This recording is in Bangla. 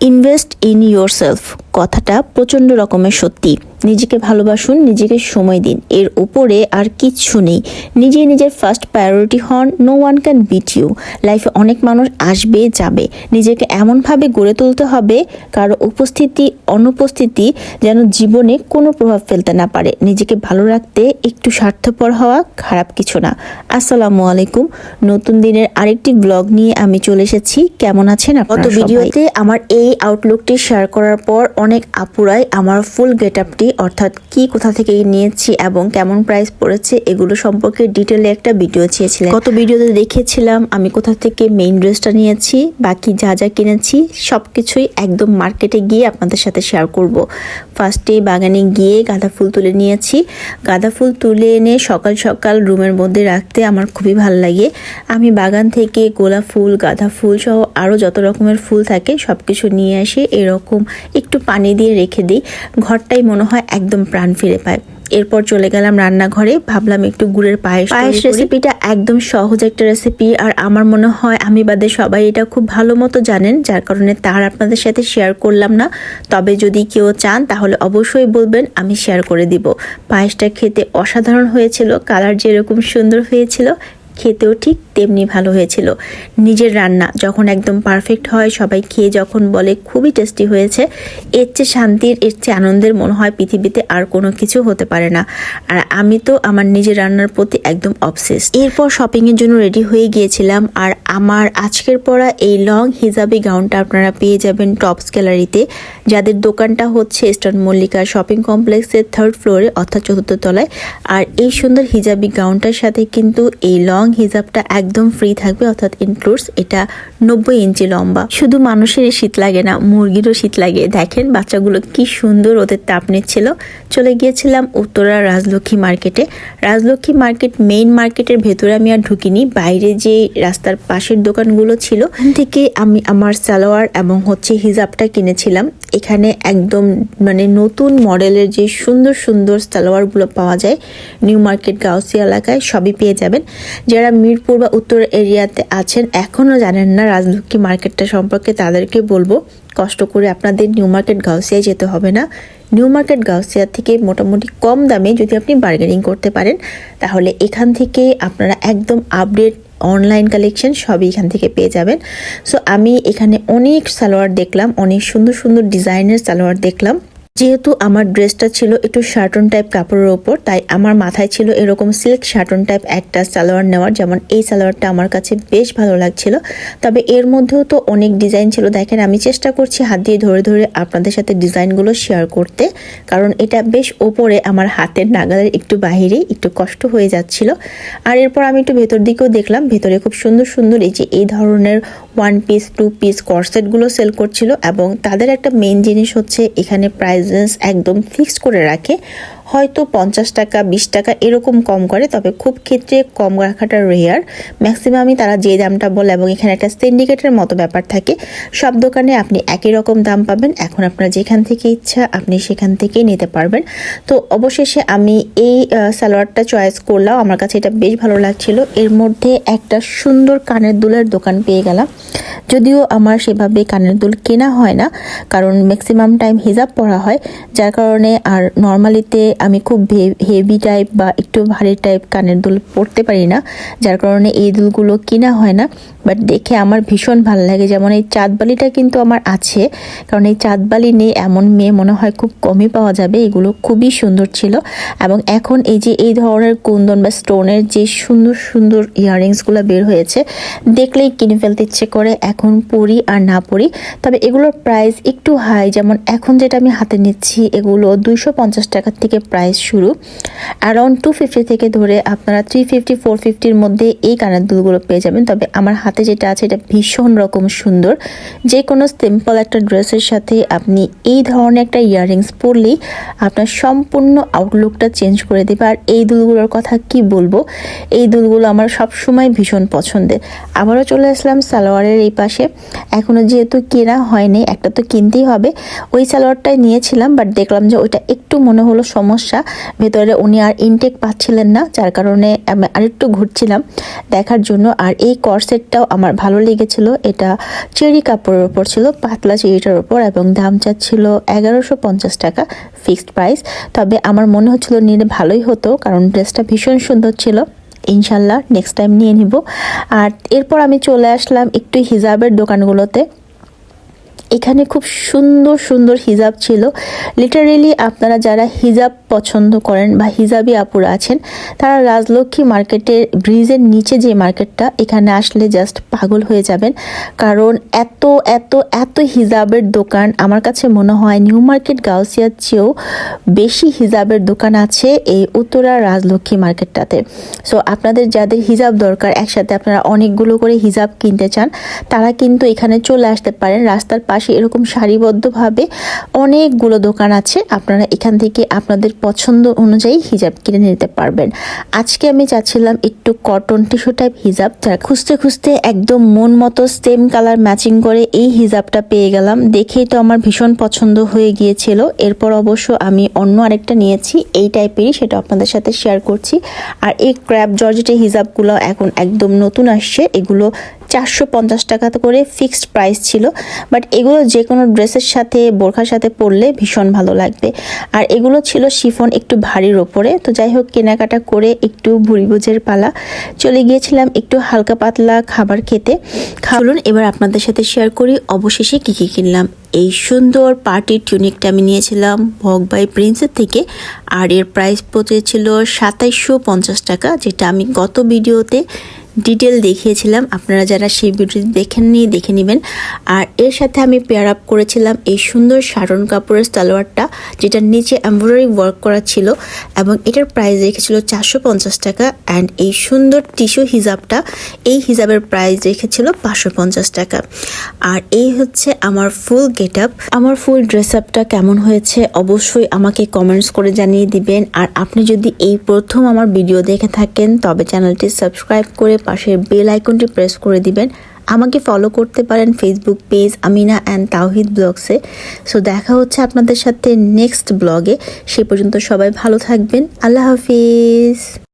ইনভেস্ট ইন ইয়োর সেলফ কথাটা প্রচণ্ড রকমের সত্যি। নিজেকে ভালোবাসুন নিজেকে সময় দিন। এর উপরে আর কিচ্ছু নেই। নিজে নিজের ফার্স্ট প্রায়োরিটি হন no one can beat you লাইফে অনেক মানুষ আসবে যাবে। নিজেকে এমনভাবে গড়ে তুলতে হবে কারও উপস্থিতি অনুপস্থিতি যেন জীবনে কোনো প্রভাব ফেলতে না পারে। নিজেকে ভালো রাখতে একটু স্বার্থপর হওয়া খারাপ কিছু না। আসসালামু আলাইকুম। নতুন দিনের আরেকটি ব্লগ নিয়ে আমি চলে এসেছি। কেমন আছেন গত ভিডিওতে আমার এই আউটলুকটি শেয়ার করার পর অনেক আপুরাই আমার ফুল গেট আপটি অর্থাৎ কি কোথা থেকে নিয়েছি এবং কেমন প্রাইস পড়েছে, এগুলো সম্পর্কে ডিটেলে একটা ভিডিও চেয়েছিলাম গত ভিডিওতে দেখেছিলাম, আমি কোথা থেকে মেইন ড্রেসটা নিয়েছি, বাকি যা যা কিনেছি সব কিছুই একদম মার্কেটে গিয়ে আপনাদের সাথে শেয়ার করব। ফার্স্টে বাগানে গিয়ে গাঁদা ফুল তুলে নিয়েছি। গাঁদা ফুল তুলে এনে সকাল সকাল রুমের মধ্যে রাখতে আমার খুবই ভালো লাগে। আমি বাগান থেকে গোলাপ ফুল, গাঁদা ফুল সহ আরও যত রকমের ফুল থাকে সব কিছু নিয়ে আসে এরকম একটু পানি দিয়ে রেখে দিই। ঘরটাই মনে হয় একদম প্রাণ ফিরে পায়। এরপর চলে গেলাম রান্নাঘরে। ভাবলাম একটু গুড়ের পায়েস পায়েস রেসিপিটা একদম সহজ একটা রেসিপি আর আমার মনে হয় আমি বাদে সবাই এটা খুব ভালো মতো জানেন যার কারণে তার আপনাদের সাথে শেয়ার করলাম না। তবে যদি কেউ চান তাহলে অবশ্যই বলবেন আমি শেয়ার করে দিব। পায়েসটা খেতে অসাধারণ হয়েছিল কালার যেরকম সুন্দর হয়েছিল খেতেও ঠিক তেমনি ভালো হয়েছিল। নিজের রান্না যখন একদম পারফেক্ট হয়, সবাই খেয়ে যখন বলে খুবই টেস্টি হয়েছে, এর চেয়ে শান্তির, এর চেয়ে আনন্দের মনে হয় পৃথিবীতে আর কোনো কিছু হতে পারে না। আর আমি তো আমার নিজের রান্নার প্রতি একদম অবসেস এরপর শপিংয়ের জন্য রেডি হয়ে গিয়েছিলাম আর আমার আজকের পরা এই লং হিজাবি গাউনটা আপনারা পেয়ে যাবেন টপস গ্যালারিতে যাদের দোকানটা হচ্ছে ইস্টার্ন মল্লিকা শপিং কমপ্লেক্সের থার্ড ফ্লোরে অর্থাৎ চতুর্থ তলায়। আর এই সুন্দর হিজাবি গাউনটার সাথে কিন্তু এই লং হিজাবটা একদম ফ্রি থাকবে, অর্থাৎ ইনক্লুডস এটা নব্বই ইঞ্চি লম্বা। শুধু মানুষের শীত লাগে না, মুরগিরও শীত লাগে। দেখেন বাচ্চাগুলো কি সুন্দর ওদের তাপ নিচ্ছিল। চলে গিয়েছিলাম উত্তরা রাজলক্ষ্মী মার্কেটে। রাজলক্ষ্মী মার্কেট মেইন মার্কেটের ভেতরে আমি আর ঢুকিনি, বাইরে যে রাস্তার পাশের দোকানগুলো ছিল থেকে আমি আমার সালোয়ার এবং হচ্ছে হিজাবটা কিনেছিলাম। এখানে একদম মানে নতুন মডেলের যে সুন্দর সুন্দর সালোয়ারগুলো পাওয়া যায়, নিউ মার্কেট গাউসি এলাকায় সবই পেয়ে যাবেন। যারা মিরপুর বা উত্তর এরিয়াতে আছেন এখনও জানেন না রাজলক্ষ্মী মার্কেটটা সম্পর্কে। তাদেরকে বলব, কষ্ট করে আপনাদের নিউ মার্কেট গাউসিয়ায় যেতে হবে না। নিউ মার্কেট গাউসিয়া থেকে মোটামুটি কম দামে যদি আপনি বার্গেনিং করতে পারেন, তাহলে এখান থেকে আপনারা একদম আপডেট অনলাইন কালেকশন সবই এখান থেকে পেয়ে যাবেন। সো আমি এখানে অনেক সালোয়ার দেখলাম, অনেক সুন্দর সুন্দর ডিজাইনের সালোয়ার দেখলাম। যেহেতু আমার ড্রেসটা ছিল একটু শার্টন টাইপ কাপড়ের ওপর, তাই আমার মাথায় ছিল এরকম সিল্ক শার্টন টাইপ একটা সালোয়ার নেওয়ার, যেমন এই সালোয়ারটা আমার কাছে বেশ ভালো লাগছিল। তবে এর মধ্যেও তো অনেক ডিজাইন ছিল। দেখেন, আমি চেষ্টা করছি হাত দিয়ে ধরে ধরে আপনাদের সাথে ডিজাইনগুলো শেয়ার করতে, কারণ এটা বেশ ওপরে আমার হাতের নাগালের একটু বাহিরে একটু কষ্ট হয়ে যাচ্ছিল। আর এরপর আমি একটু ভেতর দিকেও দেখলাম, ভেতরে খুব সুন্দর সুন্দর এই যে এই ধরনের ওয়ান পিস টু পিস কর্সেটগুলো সেল করছিল এবং তাদের একটা মেইন জিনিস হচ্ছে এখানে প্রাইজেস একদম ফিক্সড করে রাখে। হয়তো পঞ্চাশ টাকা, বিশ টাকা এরকম কম করে, তবে খুব ক্ষেত্রে কম রাখাটা রেয়ার ম্যাক্সিমামই তারা যে দামটা বলে এবং এখানে একটা সিন্ডিকেটের মতো ব্যাপার থাকে, সব দোকানে আপনি একই রকম দাম পাবেন। এখন আপনার যেখান থেকে ইচ্ছা, আপনি সেখান থেকেই নিতে পারবেন। তো অবশেষে আমি এই সালোয়ারটা চয়েস করলাম। আমার কাছে এটা বেশ ভালো লাগছিল। এর মধ্যে একটা সুন্দর কানের দুলের দোকান পেয়ে গেলাম। যদিও আমার সেভাবে কানের দুল কেনা হয় না, কারণ ম্যাক্সিমাম টাইম হিজাব পরা হয়, যার কারণে আর নর্মালিতে আমি খুব হেভি টাইপ বা একটু ভারী টাইপ কানের দুল পরতে পারি না, যার কারণে এই দুলগুলো কেনা হয় না। বাট দেখে আমার ভীষণ ভালো লাগে, যেমন এই চাঁদবালিটা কিন্তু আমার আছে, কারণ এই চাঁদবালি নেই এমন মেয়ে মনে হয় খুব কমই পাওয়া যাবে, এগুলো খুবই সুন্দর ছিল। এবং এখন এই যে এই ধরনের কুন্দন বা স্টোনের যে সুন্দর সুন্দর ইয়াররিংসগুলো বের হয়েছে, দেখলেই কিনে ফেলতে ইচ্ছে করে এখন পরি আর না পরি, তবে এগুলোর প্রাইস একটু হাই যেমন এখন যেটা আমি হাতে নিচ্ছি, এগুলো দুইশো পঞ্চাশ টাকার থেকে প্রাইস শুরু। অ্যারাউন্ড টু ফিফটি থেকে ধরে আপনারা থ্রি ফিফটি ফোর ফিফটির মধ্যে এই কানের দুলগুলো পেয়ে যাবেন। তবে আমার হাতে যেটা আছে, এটা ভীষণ রকম সুন্দর। যে কোনো সিম্পল একটা ড্রেসের সাথে আপনি এই ধরনের একটা ইয়াররিংস পরলেই আপনার সম্পূর্ণ আউটলুকটা চেঞ্জ করে দেবে। আর এই দুলগুলোর কথা কি বলব? এই দুলগুলো আমার সবসময় ভীষণ পছন্দের। আবারও চলে আসলাম সালোয়ারের এই পাশে এখনও যেহেতু কেনা হয়নি, একটা তো কিনতেই হবে। ওই সালোয়ারটাই নিয়েছিলাম বাট দেখলাম যে ওইটা একটু মনে হলো সমস্যা। সমস্যা ভেতরে উনি আর ইনটেক পাচ্ছিলেন না, যার কারণে আমি আরেকটু ঘুরছিলাম দেখার জন্য। আর এই কর্সেটটাও আমার ভালো লেগেছিল। এটা চেরি কাপড়ের ওপর ছিল, পাতলা চেরিটার ওপর এবং দাম চাচ্ছিল এগারোশো পঞ্চাশ টাকা ফিক্সড প্রাইস তবে আমার মনে হচ্ছিল নিলে ভালোই হতো, কারণ ড্রেসটা ভীষণ সুন্দর ছিল। ইনশাল্লাহ নেক্সট টাইম নিয়ে নিব। আর এরপর আমি চলে আসলাম একটু হিজাবের দোকানগুলোতে। এখানে খুব সুন্দর সুন্দর হিজাব ছিল। লিটারেলি আপনারা যারা হিজাব পছন্দ করেন বা হিজাবি আপুরা আছেন, তারা রাজলক্ষ্মী মার্কেটের ব্রিজের নিচে যে মার্কেটটা, এখানে আসলে জাস্ট পাগল হয়ে যাবেন। কারণ এত এত এত হিজাবের দোকান, আমার কাছে মনে হয় নিউ মার্কেট গাউসিয়ার চেয়েও বেশি হিজাবের দোকান আছে এই উত্তরা রাজলক্ষ্মী মার্কেটটাতে। সো আপনাদের যাদের হিজাব দরকার, একসাথে আপনারা অনেকগুলো করে হিজাব কিনতে চান, তারা কিন্তু এখানে চলে আসতে পারেন। রাস্তার পাশে এরকম সারিবদ্ধভাবে অনেকগুলো দোকান আছে। আপনারা এখান থেকে আপনাদের পছন্দ অনুযায়ী হিজাব কিনে নিতে পারবেন। আজকে আমি চাচ্ছিলাম একটু কটন টিস্যু টাইপ হিজাব, যারা খুঁজতে খুঁজতে একদম মন মতো সেম কালার ম্যাচিং করে এই হিজাবটা পেয়ে গেলাম। দেখেই তো আমার ভীষণ পছন্দ হয়ে গিয়েছিল। এরপর অবশ্য আমি অন্য আরেকটা নিয়েছি, এই টাইপেরই সেটা আপনাদের সাথে শেয়ার করছি। আর এই ক্র্যাপ জর্জেটের হিজাবগুলো এখন একদম নতুন আসছে। এগুলো চারশো পঞ্চাশ টাকা করে ফিক্সড প্রাইস ছিল, বাট এগুলো যে কোনো ড্রেসের সাথে, বোরখার সাথে পরলে ভীষণ ভালো লাগবে। আর এগুলো ছিল শিফন একটু ভারীর ওপরে, তো যাই হোক, কেনাকাটা করে একটু ভুড়ি পালা। চলে গিয়েছিলাম একটু হালকা পাতলা খাবার খেতে। চলুন, এবার আপনাদের সাথে শেয়ার করি, অবশেষে কী কী কিনলাম। এই সুন্দর পার্টির টিউনিকটা আমি নিয়েছিলাম, ভগ বাই প্রিন্সের থেকে। আর এর প্রাইস পড়েছিল সাতাইশশো পঞ্চাশ টাকা, যেটা আমি গত ভিডিওতে ডিটেল দেখিয়েছিলাম। আপনারা যারা সেই ভিডিওটি নিয়ে দেখে নেবেন। আর এর সাথে আমি পেয়ার আপ করেছিলাম এই সুন্দর শারন কাপড়ের সালোয়ারটা, যেটার নিচে এমব্রয়ডারি ওয়ার্ক করা ছিল এবং এটার প্রাইস রেখেছিল চারশো পঞ্চাশ টাকা অ্যান্ড এই সুন্দর টিস্যু হিজাবটা এই হিজাবের প্রাইস রেখেছিল পাঁচশো পঞ্চাশ টাকা। আর এই হচ্ছে আমার ফুল গেট আপ আমার ফুল ড্রেস আপটা কেমন হয়েছে অবশ্যই আমাকে কমেন্টস করে জানিয়ে দিবেন। আর আপনি যদি এই প্রথম আমার ভিডিও দেখে থাকেন, তবে চ্যানেলটি সাবস্ক্রাইব করে পাশের বেল আইকনটি প্রেস করে দিবেন। আমাকে ফলো করতে পারেন ফেসবুক পেজ আমিনা অ্যান্ড তাওহিদ ব্লগসে। সো দেখা হচ্ছে আপনাদের সাথে নেক্সট ব্লগে। সে পর্যন্ত সবাই ভালো থাকবেন। আল্লাহ হাফিজ।